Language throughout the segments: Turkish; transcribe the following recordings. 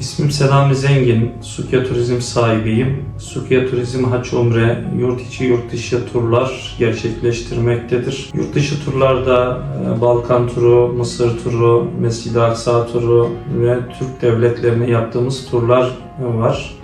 İsmim Selami Zengin, Sukya Turizm sahibiyim. Sukya Turizm Haç Umre, yurt içi yurt dışı turlar gerçekleştirmektedir. Yurt dışı turlarda e, Balkan turu, Mısır turu, Mescid-i Aksa turu ve Türk devletlerine yaptığımız turlar var.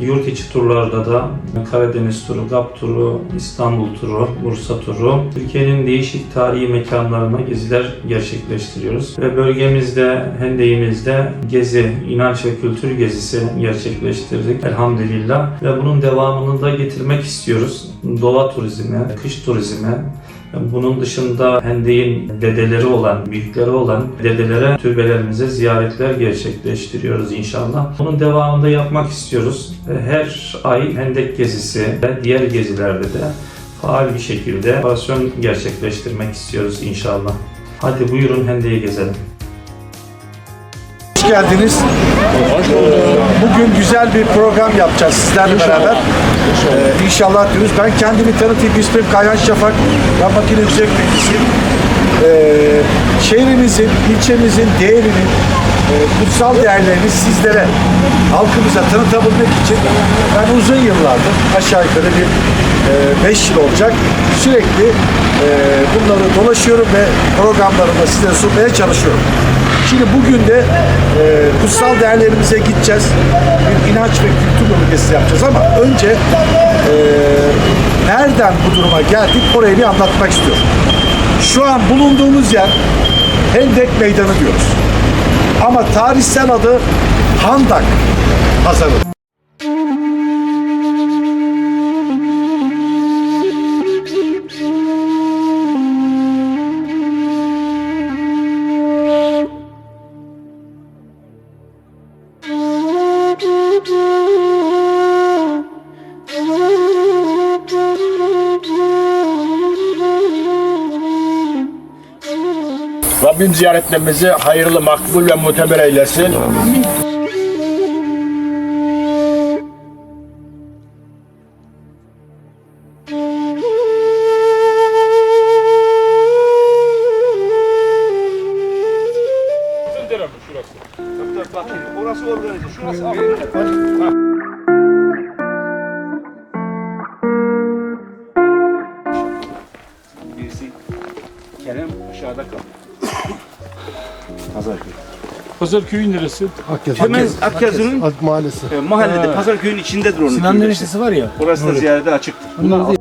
Yurt içi turlarda da Karadeniz turu, GAP turu, İstanbul turu, Bursa turu, Türkiye'nin değişik tarihi mekanlarına geziler gerçekleştiriyoruz. Ve bölgemizde, Hendek'imizde gezi, inanç ve kültür gezisi gerçekleştirdik elhamdülillah. Ve bunun devamını da getirmek istiyoruz. Doğa turizmi, kış turizmi, bunun dışında Hendek'in dedeleri olan, büyükleri olan dedelere türbelerimize ziyaretler gerçekleştiriyoruz inşallah. Bunun devamında yapmak istiyoruz. Her ay Hendek gezisi ve diğer gezilerde de faal bir şekilde operasyon gerçekleştirmek istiyoruz inşallah. Hadi buyurun Hendek'i gezelim. Hoş geldiniz. Bugün güzel bir program yapacağız sizlerle beraber. Ee, inşallah diyoruz. Ben kendimi tanıtayım. İsmim Kayhan Şafak. Ben makine yüksek mühendisiyim. Ee, şehrimizin, ilçemizin değerini, e, kutsal değerlerini sizlere, halkımıza tanıtabilmek için ben uzun yıllardır aşağı yukarı bir 5 yıl olacak sürekli e, bunları dolaşıyorum ve programlarımda size sunmaya çalışıyorum. Şimdi bugün de e, kutsal değerlerimize gideceğiz. Bir inanç ve kültür bölgesi yapacağız ama önce e, nereden bu duruma geldik orayı bir anlatmak istiyorum. Şu an bulunduğumuz yer Hendek Meydanı diyoruz. Ama tarihsel adı Handak Pazarı. Rabbim ziyaretlerimizi hayırlı, makbul ve muteber eylesin. Birisi Kerem aşağıda kaldı. Pazarköy'ün neresi? Hemen Akyazı'nın Ak Mahallesi. e, mahallede Pazarköy'ün içindedir onun. Sinan'ın türbesi. eniştesi var ya. Orası da ziyarete açıktır. Bunlar da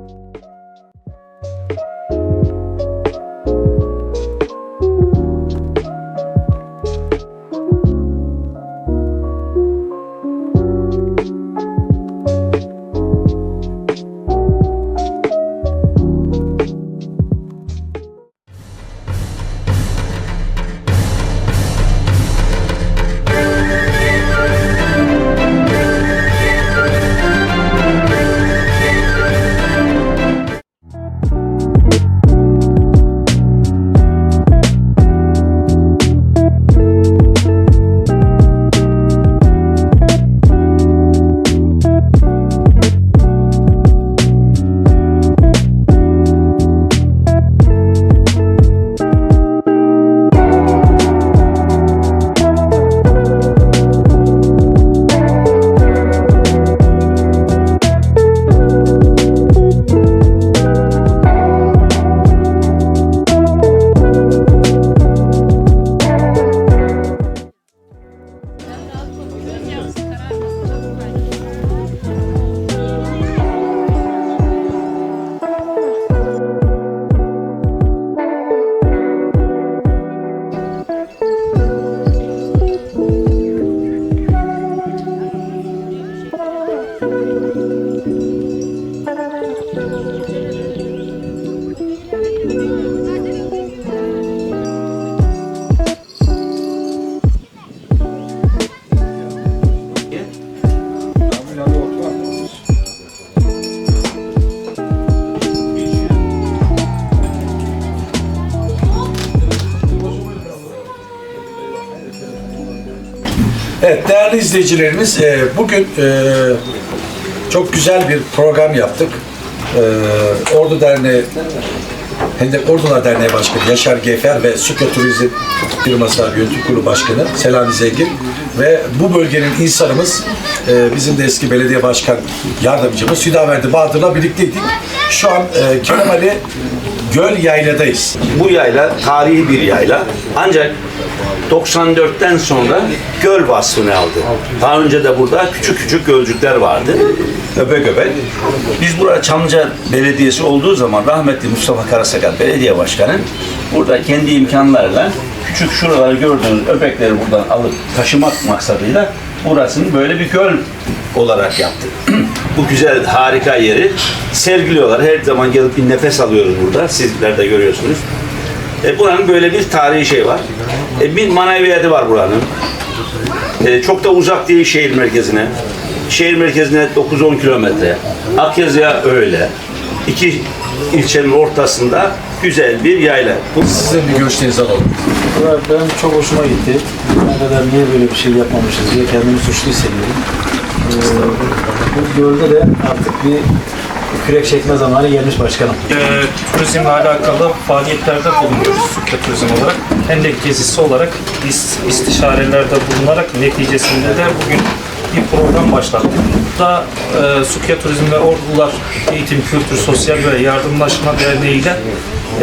Evet değerli izleyicilerimiz e, bugün e, çok güzel bir program yaptık. E, Ordu Derneği Hendek Ordular Derneği Başkanı Yaşar Gefer ve Sükre Turizm firması yönetim kurulu başkanı Selami Zengin ve bu bölgenin insanımız bizim de eski belediye başkan yardımcımız Hüdaverdi Bahadır'la birlikteydik. Şu an e, Kerem Ali Göl Yayla'dayız. Bu yayla tarihi bir yayla. Ancak 94'ten sonra göl vasfını aldı. Daha önce de burada küçük küçük gölcükler vardı. Öbek öbek. Biz burada Çamlıca Belediyesi olduğu zaman rahmetli Mustafa Karasakat Belediye Başkanı burada kendi imkanlarla küçük şuraları gördüğünüz öbekleri buradan alıp taşımak maksadıyla burasını böyle bir göl olarak yaptı. Bu güzel harika yeri sergiliyorlar. Her zaman gelip bir nefes alıyoruz burada. Sizler de görüyorsunuz. E, buranın böyle bir tarihi şey var. E, bir maneviyatı var buranın. E, çok da uzak değil şehir merkezine. Şehir merkezine 9-10 kilometre. Akyazı'ya öyle. İki ilçenin ortasında güzel bir yayla. Bu Sizin bir görüşlerinizi alalım. Evet, benim çok hoşuma gitti. Ne kadar niye böyle bir şey yapmamışız diye kendimi suçlu hissediyorum. Ee, bu gölde de artık bir kürek çekme zamanı gelmiş başkanım. e, turizmle alakalı faaliyetlerde bulunuyoruz Sükre Turizm olarak. Hendek gezisi olarak is- istişarelerde bulunarak neticesinde de bugün bir program başlattık. Burada e, Sükre Turizm ve Ordular Eğitim, Kültür, Sosyal ve Yardımlaşma Derneği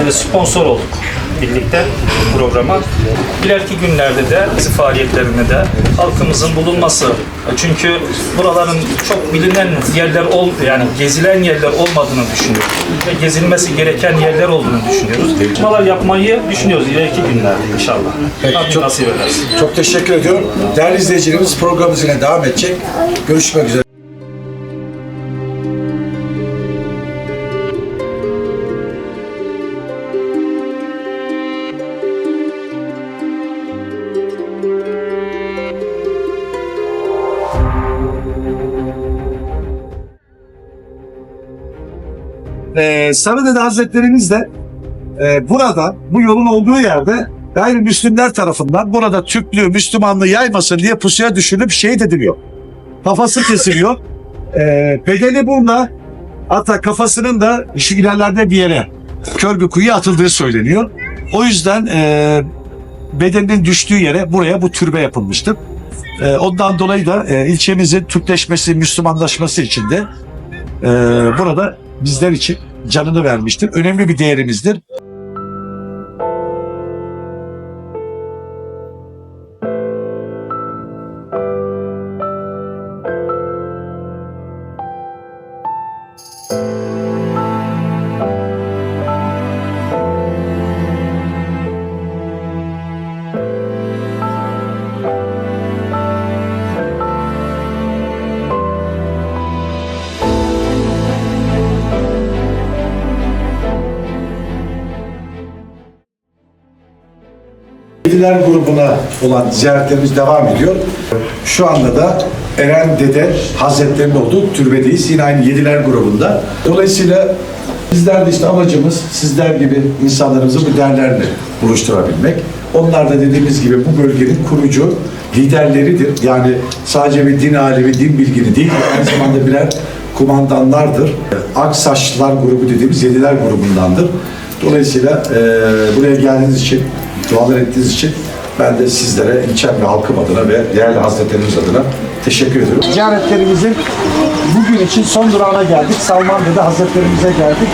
e, sponsor olduk birlikte bu programa. İleriki günlerde de bizi faaliyetlerine de halkımızın bulunması. Çünkü buraların çok bilinen yerler ol yani gezilen yerler olmadığını düşünüyoruz. Ve gezilmesi gereken yerler olduğunu düşünüyoruz. Çalışmalar yapmayı düşünüyoruz ileriki günlerde inşallah. Rabbim çok- nasip edersin. Çok teşekkür ediyorum. Değerli izleyicilerimiz programımız yine devam edecek. Görüşmek üzere. Ee, Sarıdede Hazretlerimiz de e, burada bu yolun olduğu yerde gayrimüslimler tarafından burada Türklüğü, Müslümanlığı yaymasın diye pusuya düşürülüp şehit ediliyor. Kafası kesiliyor. Ee, bedeni burada hatta kafasının da şu ilerlerde bir yere kör bir kuyuya atıldığı söyleniyor. O yüzden e, bedeninin düştüğü yere buraya bu türbe yapılmıştır. E, ondan dolayı da e, ilçemizin Türkleşmesi, Müslümanlaşması için de e, burada bizler için canını vermiştir. Önemli bir değerimizdir. Yediler grubuna olan ziyaretlerimiz devam ediyor. Şu anda da Eren Dede Hazretleri'nin olduğu türbedeyiz. Yine aynı Yediler grubunda. Dolayısıyla bizler de işte amacımız sizler gibi insanlarımızı bu değerlerle buluşturabilmek. Onlar da dediğimiz gibi bu bölgenin kurucu liderleridir. Yani sadece bir din alemi, din bilgini değil, aynı zamanda birer kumandanlardır. Aksaçlılar grubu dediğimiz Yediler grubundandır. Dolayısıyla e, buraya geldiğiniz için, dualar ettiğiniz için ben de sizlere, ilçem ve halkım adına ve değerli hazretlerimiz adına teşekkür ediyorum. Ziyaretlerimizin bugün için son durağına geldik. Salman Dede Hazretlerimize geldik.